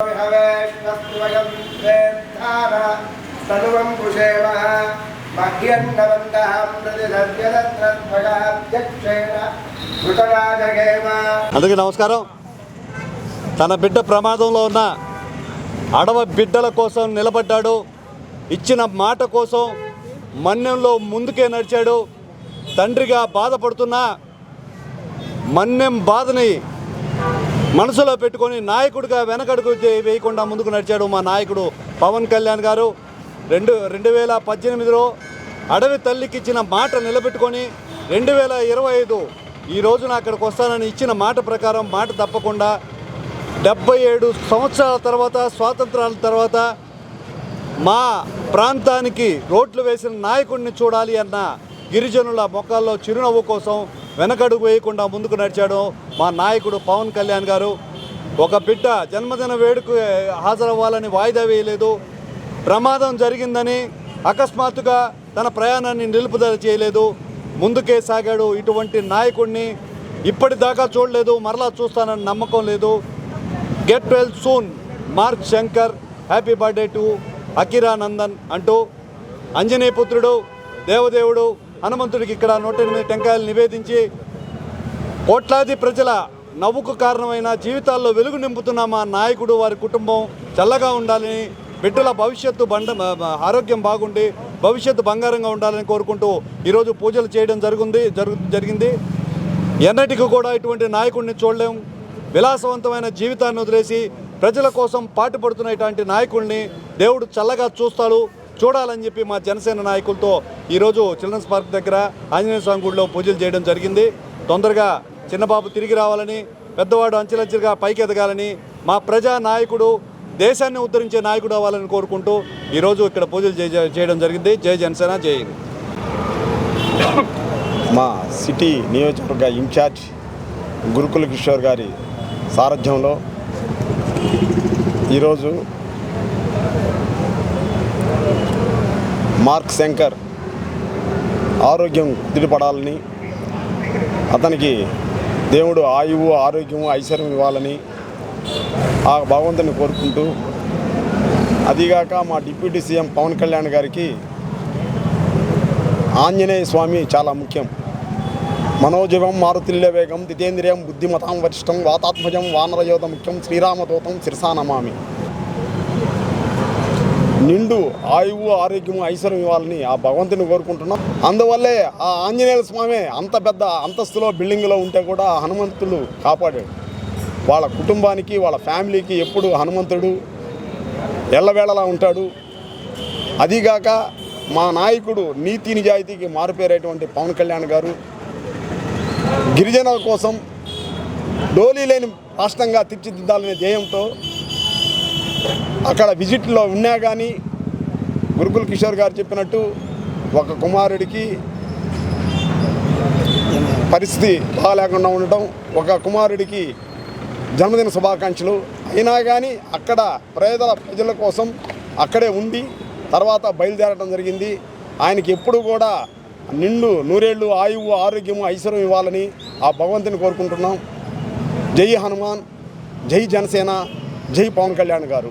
हवेष्वस्त्वयं वेत्तार तनुवं कुशेमः मह्यन्नवन्तः प्रतिधर्यदत्रत्वगाध्यक्षेण कृतराजगेम అందుకే నమస్కారం తన బిడ్డ ప్రమాదంలో ఉన్న అడవ బిడ్డల కోసం నిలబడ్డాడు ఇచ్చిన మాట కోసం మన్యంలో ముందుకే నడిచాడు తండ్రిగా బాధపడుతున్న మన్యం బాధని మనసులో పెట్టుకొని నాయకుడిగా వెనకడుగు వేయకుండా ముందుకు నడిచాడు మా నాయకుడు పవన్ కళ్యాణ్ గారు. రెండు రెండు వేల పద్దెనిమిదిలో అడవి తల్లికి ఇచ్చిన మాట నిలబెట్టుకొని రెండు వేల ఇరవై ఐదు ఈ రోజున అక్కడికి వస్తానని ఇచ్చిన మాట ప్రకారం మాట తప్పకుండా డెబ్బై ఏడు సంవత్సరాల తర్వాత స్వాతంత్రాల తర్వాత మా ప్రాంతానికి రోడ్లు వేసిన నాయకుడిని చూడాలి అన్న గిరిజనుల మొక్కల్లో చిరునవ్వు కోసం వెనకడుగు వేయకుండా ముందుకు నడిచాడు మా నాయకుడు పవన్ కళ్యాణ్ గారు. ఒక బిడ్డ జన్మదిన వేడుక హాజరవ్వాలని వాయిదా వేయలేదు. ప్రమాదం జరిగిందని అకస్మాత్తుగా తన ప్రయాణాన్ని నిలుపుదల చేయలేదు. ముందుకే సాగాడు ఇటువంటి నాయకుడిని. ఇప్పటిదాకా చూడలేదు మరలా చూస్తానని నమ్మకం లేదు. Get well soon Mark Shankar happy birthday to Akira Nandan అంటూ అంజనీ పుత్రుడు దేవదేవుడు హనుమంతుడికి ఇక్కడ నూట ఎనిమిది టెంకాయలు నివేదించి కోట్లాది ప్రజల నవ్వుకు కారణమైన జీవితాల్లో వెలుగు నింపుతున్న మా నాయకుడు వారి కుటుంబం చల్లగా ఉండాలని బిడ్డల భవిష్యత్తు బండ ఆరోగ్యం బాగుండి భవిష్యత్తు బంగారంగా ఉండాలని కోరుకుంటూ ఈరోజు పూజలు చేయడం జరుగుంది జరుగు జరిగింది. ఎన్నటికి కూడా ఇటువంటి నాయకుడిని చూడలేం. విలాసవంతమైన జీవితాన్ని వదిలేసి ప్రజల కోసం పాటుపడుతున్న ఇటువంటి నాయకుడిని దేవుడు చల్లగా చూస్తాడు. చూడాలని చెప్పి మా జనసేన నాయకులతో ఈరోజు చిల్డ్రన్స్ పార్క్ దగ్గర ఆంజనేయ స్వామి గుడిలో పూజలు చేయడం జరిగింది. తొందరగా చిన్నబాబు తిరిగి రావాలని పెద్దవాడు అంచెలంచెలుగా పైకి ఎదగాలని మా ప్రజా నాయకుడు దేశాన్ని ఉద్ధరించే నాయకుడు అవ్వాలని కోరుకుంటూ ఈరోజు ఇక్కడ పూజలు చేయడం జరిగింది. జై జనసేన జై మా సిటీ నియోజకవర్గ ఇన్ఛార్జ్ గురుకుల కిషోర్ గారి సారథ్యంలో ఈరోజు మార్క్ శంకర్ ఆరోగ్యం కుదిరిపడాలని అతనికి దేవుడు ఆయువు ఆరోగ్యము ఐశ్వర్యం ఇవ్వాలని ఆ భగవంతుని కోరుకుంటూ అదిగాక మా డిప్యూటీ సీఎం పవన్ కళ్యాణ్ గారికి ఆంజనేయ స్వామి చాలా ముఖ్యం. మనోజవం మారుతిల్య వేగం దితేంద్రియం బుద్ధిమతాం వరిష్టం వాతాత్మజం వానరయోధ ముఖ్యం శ్రీరామదూతం శిరసానమామి. నిండు ఆయువు ఆరోగ్యము ఐశ్వర్యం ఇవ్వాలని ఆ భగవంతుని కోరుకుంటున్నాం. అందువల్లే ఆ ఆంజనేయ స్వామి అంత పెద్ద అంతస్తులో బిల్డింగ్లో ఉంటే కూడా హనుమంతుడు కాపాడాడు. వాళ్ళ కుటుంబానికి వాళ్ళ ఫ్యామిలీకి ఎప్పుడు హనుమంతుడు ఎల్లవేళలా ఉంటాడు. అదిగాక మా నాయకుడు నీతి నిజాయితీకి మారుపేరేటువంటి పవన్ కళ్యాణ్ గారు గిరిజనుల కోసం డోలీ లేని రాష్ట్రంగా తీర్చిదిద్దాలనే ధ్యేయంతో అక్కడ విజిట్లో ఉన్నా కానీ గురుకుల్ కిషోర్ గారు చెప్పినట్టు ఒక కుమారుడికి పరిస్థితి బాగాలేకుండా ఉండటం ఒక కుమారుడికి జన్మదిన శుభాకాంక్షలు. అయినా కానీ అక్కడ ప్రజల ప్రజల కోసం అక్కడే ఉండి తర్వాత బయలుదేరడం జరిగింది. ఆయనకి ఎప్పుడు కూడా నిండు నూరేళ్ళు ఆయువు ఆరోగ్యము ఐశ్వర్యం ఇవ్వాలని ఆ భగవంతుని కోరుకుంటున్నాం. జై హనుమాన్ జై జనసేన జై పవన్ కళ్యాణ్ గారు.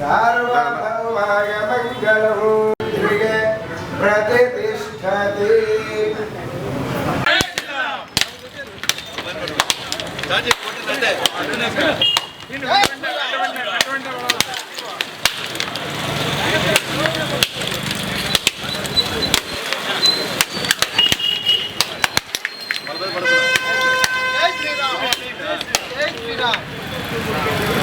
सर्वभौमाय मङ्गलहूत्रिके प्रतिष्ठति Jai Shri